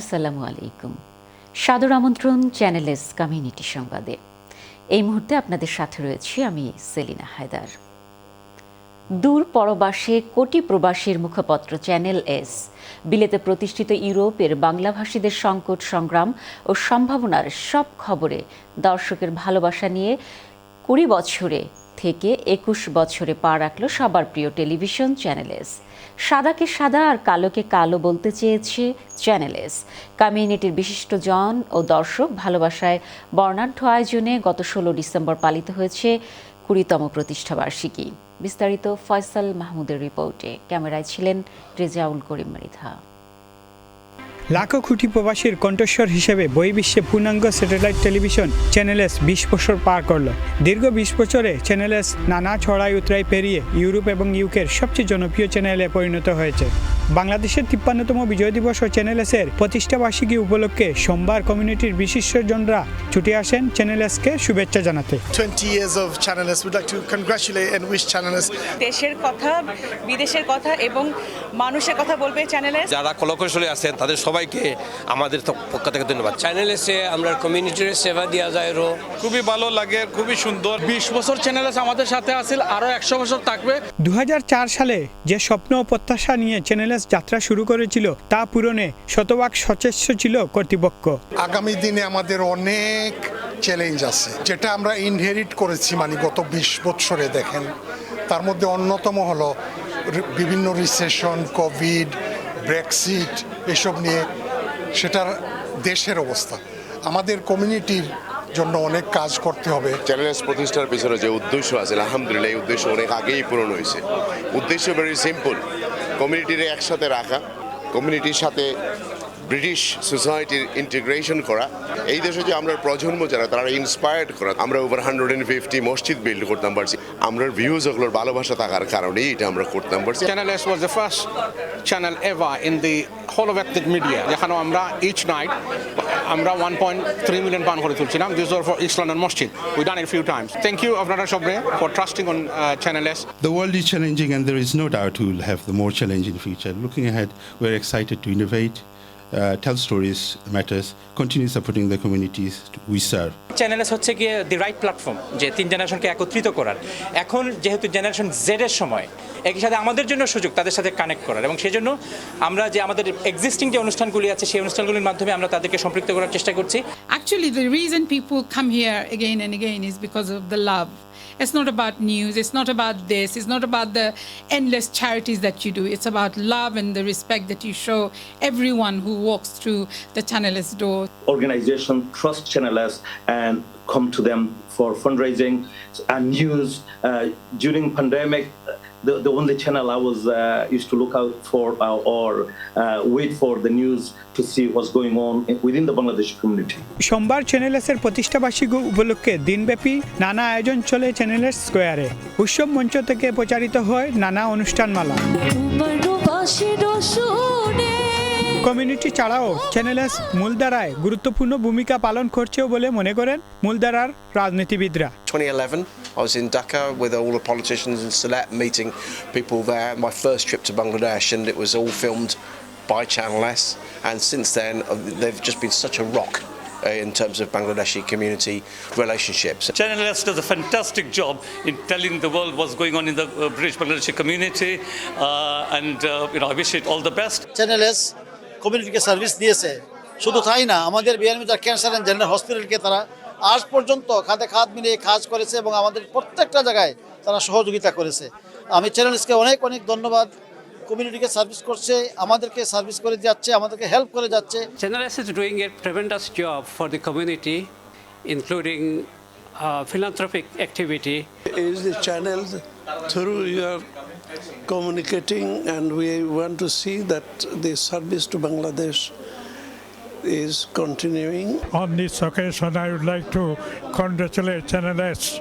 আসসালামু আলাইকুম। সাদর আমন্ত্রণ চ্যানেলেস কমিউনিটি সংবাদে। এই মুহূর্তে আপনাদের সাথে রয়েছি আমি সেলিনা হায়দার। দূর পরবাসে কোটি প্রবাসীর মুখপত্র চ্যানেল এস। বিলেতে প্রতিষ্ঠিত ইউরোপের বাংলাভাষীদের সংকট সংগ্রাম ও সম্ভাবনার সব খবরে দর্শকের ভালোবাসা নিয়ে কুড়ি বছরে থেকে একুশ বছরে পা রাখল সবার প্রিয় টেলিভিশন চ্যানেলেস। সাদাকে সাদা আর কালোকে কালো বলতে চেয়েছে চ্যানেলেস। কমিউনিটির বিশিষ্ট জন ও দর্শক ভালোবাসায় বর্ণাঢ্য আয়োজনে গত ষোলো ডিসেম্বর পালিত হয়েছে কুড়িতম প্রতিষ্ঠাবার্ষিকী। বিস্তারিত ফয়সাল মাহমুদের রিপোর্টে। ক্যামেরায় ছিলেন রেজাউল করিম মৃধা। লাখো কোটি প্রবাসীর কণ্ঠস্বর হিসেবে বহির্বিশ্বে পূর্ণাঙ্গ স্যাটেলাইট টেলিভিশন চ্যানেলেস বিশ বছর পার করল। দীর্ঘ বিশ বছরে চ্যানেলেস নানা ছড়াই উতরাই পেরিয়ে ইউরোপ এবং ইউকের সবচেয়ে জনপ্রিয় চ্যানেলে পরিণত হয়েছে। বাংলাদেশের তিপ্পান্নতম বিজয় দিবস ও চ্যানেলেসের প্রতিষ্ঠাবার্ষিকী উপলক্ষে সোমবার কমিউনিটির বিশিষ্টজনরা ছুটে আসেন চ্যানেল চ্যানেলেসকে শুভেচ্ছা জানাতে। 20 years of Channel S. We'd like to congratulate and wish Channel S দেশের কথা বিদেশের কথা এবং মানুষের কথা বলবে চ্যানেলে যারা কলাকৌশলী আছেন তাদের সবাইকে আমাদের তো পক্ষ থেকে ধন্যবাদ। চ্যানেল এসে আমরা কমিউনিটির সেবা দেওয়া যায় রো। খুবই ভালো লাগে খুবই সুন্দর। বিশ বছর চ্যানেল আছে আমাদের সাথে আছিল আরও একশো বছর থাকবে। দু সালে যে স্বপ্ন ও প্রত্যাশা নিয়ে চ্যানেলেস যাত্রা শুরু করেছিল তা পূরণে শতভাগ সচেষ্ট ছিল কর্তৃপক্ষ। আগামী দিনে আমাদের অনেক চ্যালেঞ্জ আছে যেটা আমরা ইনহেরিট করেছি মানে গত বিশ বছরে দেখেন। তার মধ্যে অন্যতম হলো বিভিন্ন রিসেশন কোভিড ব্রেক্সিট এসব নিয়ে, সেটার দেশের অবস্থা। আমাদের কমিউনিটির জন্য অনেক কাজ করতে হবে। চ্যালেঞ্জ প্রতিষ্ঠার পিছনে যে উদ্দেশ্য আছে, আলহামদুলিল্লাহ এই উদ্দেশ্য অনেক আগেই পূরণ হয়েছে। উদ্দেশ্য ভেরি সিম্পল কমিউনিটির একসাথে রাখা কমিউনিটির সাথে ব্রিটিশ সোসাইটির ইন্টিগ্রেশন করা। এই দেশে যে আমরা প্রজন্ম যারা তারা ইন্সপায়ার্ড করা। আমরা ওভার হান্ড্রেড অ্যান্ড ফিফটি মসজিদ বিল্ড করতাম পারছি আমরা ভিউজ ওগুলোর ভালোবাসা থাকার কারণেই এটা আমরা করতাম পারছি Channel S was the first channel ever in the whole of ethnic media যেখানে আমরা ইচ নাইট আমরা one point three million pound করে তুলছিলাম this was for east London মসজিদ। We done it few times thank you আপনারা সবরে for trusting on Channel S The world is challenging, and there is no doubt we will have the more challenging future. Looking ahead, we're excited to innovate, uh, tell stories matters, continue supporting the communities we serve. Channel S হচ্ছে গিয়ে the right platform যে তিন জেনারেশনকে একত্রিত করার এখন যেহেতু generation Z এর সময় একই সাথে আমাদের জন্য সুযোগ তাদের সাথে কানেক্ট করার এবং সেই জন্য আমরা যে আমাদের এক্সিস্টিং যে অনুষ্ঠানগুলি আছে সেই অনুষ্ঠানগুলির মাধ্যমে আমরা তাদেরকে সম্পৃক্ত করার চেষ্টা করছি Actually, the reason people come here again and again is because of the love It's not about news, it's not about this, it's not about the endless charities that you do. It's about love and the respect that you show everyone who walks through the Channelist door. organization trust Channel S and come to them for fundraising and news. Uh, during pandemic, the, the only channel I was uh, used to look out for uh, or uh, wait for the news to see what's going on within the Bangladeshi community. সোমবার চ্যানেলেসের প্রতিষ্ঠাবার্ষিকী উপলক্ষে দিনব্যাপী নানা আয়োজন চলে চ্যানেলের স্কোয়ারে উৎসব মঞ্চ থেকে প্রচারিত হয় নানা অনুষ্ঠানমালা কমিউনিটি ছাড়াও চ্যানেলেস মূলধারায় গুরুত্বপূর্ণ ভূমিকা পালন করছেও বলে মনে করেন মূলধারার রাজনীতিবিদরা 2011 I was in Dhaka with all the politicians in Sylhet meeting people there my first trip to Bangladesh and it was all filmed by Channel S and since then uh, they've just been such a rock uh, in terms of Bangladeshi community relationships channel S does a fantastic job in telling the world what's going on in the uh, British Bangladeshi community uh, and uh, you know I wish it all the best channel S কমিউনিটিকে service দিয়েছে। শুধু তাই না আমাদের বিয়ারমিটার cancer and general হসপিটালকে তারা আজ পর্যন্ত খাতে খাত মিলিয়ে কাজ করেছে এবং আমাদের প্রত্যেকটা জায়গায় তারা সহযোগিতা করেছে। আমি চ্যানেলসকে অনেক অনেক ধন্যবাদ। কমিউনিটিকে সার্ভিস করছে আমাদেরকে সার্ভিস করে যাচ্ছে আমাদেরকে হেল্প করে যাচ্ছে। Is doing a tremendous job for the community including uh, philanthropic activity. Is the channel through your communicating and we want to see that the service to Bangladesh is continuing. On this occasion, I would like to congratulate Channel S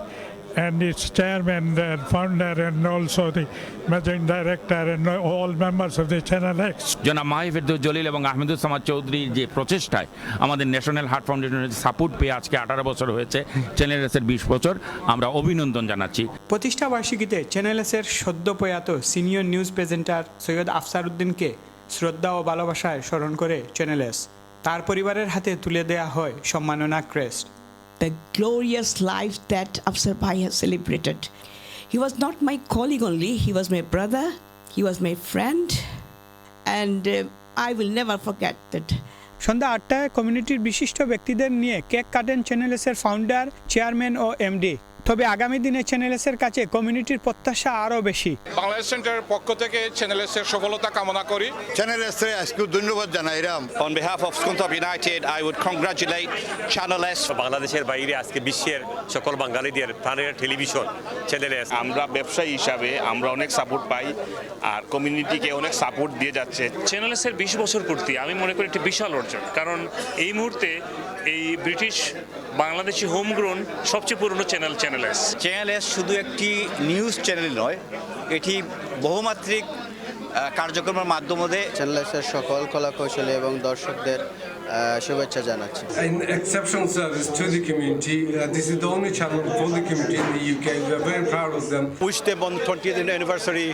and its chairman and founder and also the managing director and all members of the Channel X. জনাব মাহিফেদুল জলিল এবং আহমেদুল চৌধুরীর যে প্রচেষ্টায় আমাদের national heart ফাউন্ডেশনের support পেয়ে আজকে আঠারো বছর হয়েছে। চ্যানেল এসের বিশ বছর। আমরা অভিনন্দন জানাচ্ছি। প্রতিষ্ঠাবার্ষিকীতে চ্যানেলেসের সদ্য প্রয়াত senior news presenter Syed Afsar উদ্দিনকে শ্রদ্ধা ও ভালোবাসায় স্মরণ করে চ্যানেলেস তার পরিবারের হাতে তুলে দেয়া হয় সম্মাননা crest. The glorious life that Afsar Bhai has celebrated. He was not my colleague only, he was my brother, he was my friend, and uh, I will never forget that. সন্ধ্যা আটটায় কমিউনিটির বিশিষ্ট ব্যক্তিদের নিয়ে কেক কাটেন চ্যানেলসের founder chairman ও MD তবে আগামী দিনে চ্যানেলসের কাছে কমিউনিটির প্রত্যাশা আরও বেশি। বাংলাদেশ সেন্টারের পক্ষ থেকে চ্যানেল এসের সফলতা কামনা করি। চ্যানেল এসে আজকে ধন্যবাদ জানাইরাম On behalf of Skuntop United, I would congratulate Channel S. বাংলাদেশের বাইরে আজকে বিশ্বের সকল বাঙালিদের প্রাণের টেলিভিশন চ্যানেলে আমরা ব্যবসায়ী হিসাবে আমরা অনেক সাপোর্ট পাই আর কমিউনিটিকে অনেক সাপোর্ট দিয়ে যাচ্ছে। চ্যানেলসের বিশ বছর পূর্তি আমি মনে করি একটি বিশাল অর্জন। কারণ এই মুহূর্তে এই ব্রিটিশ বাংলাদেশি হোমগ্রোন সবচেয়ে পুরনো চ্যানেল চ্যানেলস চ্যানেল এস শুধু একটি নিউজ চ্যানেল নয় এটি বহুমাত্রিক কার্যক্রমের মাধ্যমে চ্যানেলের সকল কলা কৌশলী এবং দর্শকদের শুভেচ্ছা জানাচ্ছি An exceptional service to the community. Uh, this is the only channel for the community in the UK. We are very proud of them. Wish them on twentieth anniversary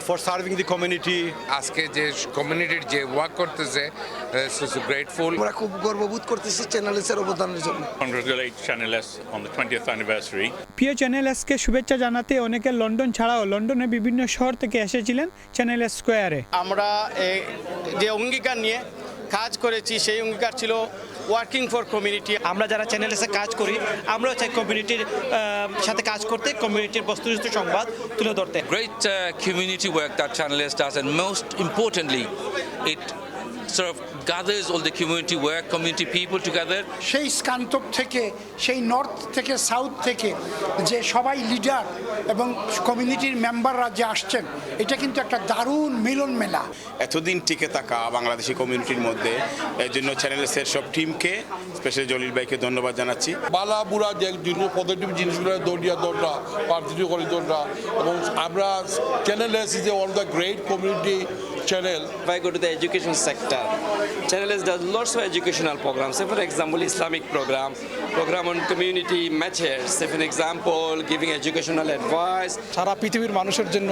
for serving the community আজকে যে কমিউনিটির যে work করতেছে so grateful আমরা খুব গর্ববোধ করতেছি চ্যানেলেসের অবদানের জন্য। Congratulate Channel S on the twentieth anniversary প্রিয় চ্যানেল এসকে শুভেচ্ছা জানাতে অনেকে লন্ডন ছাড়াও লন্ডনের বিভিন্ন শহর থেকে এসেছিলেন চ্যানেল এস স্কোয়ারে আমরা এই যে অঙ্গীকার নিয়ে কাজ করেছি, সেই অঙ্গীকার ছিল ওয়ার্কিং ফর কমিউনিটি আমরা যারা চ্যানেল এসে কাজ করি, আমরাও চাই কমিউনিটির সাথে কাজ করতে কমিউনিটির বস্তুনিষ্ঠ সংবাদ তুলে ধরতে। Great community work that channel Channel S most importantly it sort of gathers all the community work, community people together. সেই স্কান্তক থেকে সেই নর্থ থেকে সাউথ থেকে যে সবাই লিডার এবং কমিউনিটির মেম্বাররা যে আসছেন এটা কিন্তু একটা দারুণ মিলন মেলা এতদিন টিকে থাকা বাংলাদেশি কমিউনিটির মধ্যে এর জন্য চ্যানেলের এসের সব টিমকে স্পেশালি জলিল ভাইকে ধন্যবাদ জানাচ্ছি বালা বুড়া যে পজিটিভ জিনিসগুলো দৌড়িয়া দৌড়া পার্থিত করে দৌড়া এবং আমরা Channel S is one of the great community channel If I go to the education sector, Channel S does lots of educational programs. Say, for example, Islamic program, program on community matters. Say, for example, giving educational advice. সারা পৃথিবীর মানুষের জন্য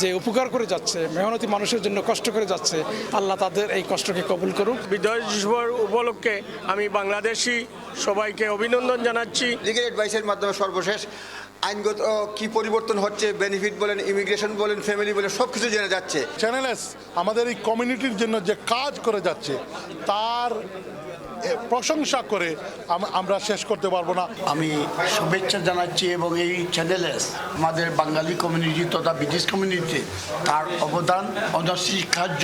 যে উপকার করে যাচ্ছে মেহনতি মানুষের জন্য কষ্ট করে যাচ্ছে আল্লাহ তাদের এই কষ্টকে কবুল করুক বিজয় দিবস উপলক্ষে আমি বাংলাদেশি সবাইকে অভিনন্দন জানাচ্ছি লিগেল অ্যাডভাইসের মাধ্যমে সর্বশেষ আইনগত কি পরিবর্তন হচ্ছে বেনিফিট বলেন ইমিগ্রেশন বলেন ফ্যামিলি বলেন সব কিছু জেনে যাচ্ছে। চ্যানেল আমাদের এই কমিউনিটির জন্য যে কাজ করে যাচ্ছে, তার প্রশংসা করে আমরা শেষ করতে পারব না। আমি শুভেচ্ছা জানাচ্ছি এবং এই চ্যানেলে আমাদের বাঙালি কমিউনিটি তথা ব্রিটিশ কমিউনিটি তার অবদান অনস্বীকার্য।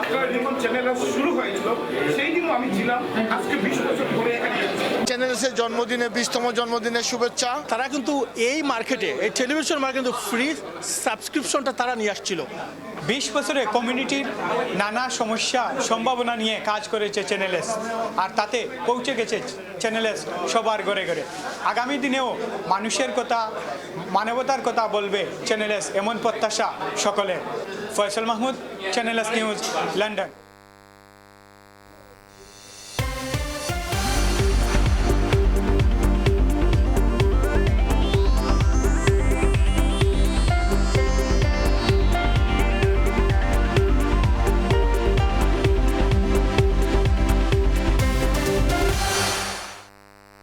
আপনারা যখন চ্যানেল শুরু হয়েছিল সেই দিনও আমি ছিলাম। আজকে বিশ বছর পরে চ্যানেলসের জন্মদিনে বিশতম জন্মদিনের শুভেচ্ছা। তারা কিন্তু এই মার্কেটে এই টেলিভিশন মার্কেটে ফ্রি সাবস্ক্রিপশনটা তারা নিয়ে আসছিল। বিশ বছরে কমিউনিটির নানা সমস্যা, সম্ভাবনা নিয়ে কাজ করেছে চ্যানেলেস আর তাতে পৌঁছে গেছে চ্যানেলেস সবার ঘরে ঘরে। আগামী দিনেও মানুষের কথা, মানবতার কথা বলবে চ্যানেলেস এমন প্রত্যাশা সকলের। Faisal Mahmud Channel S news London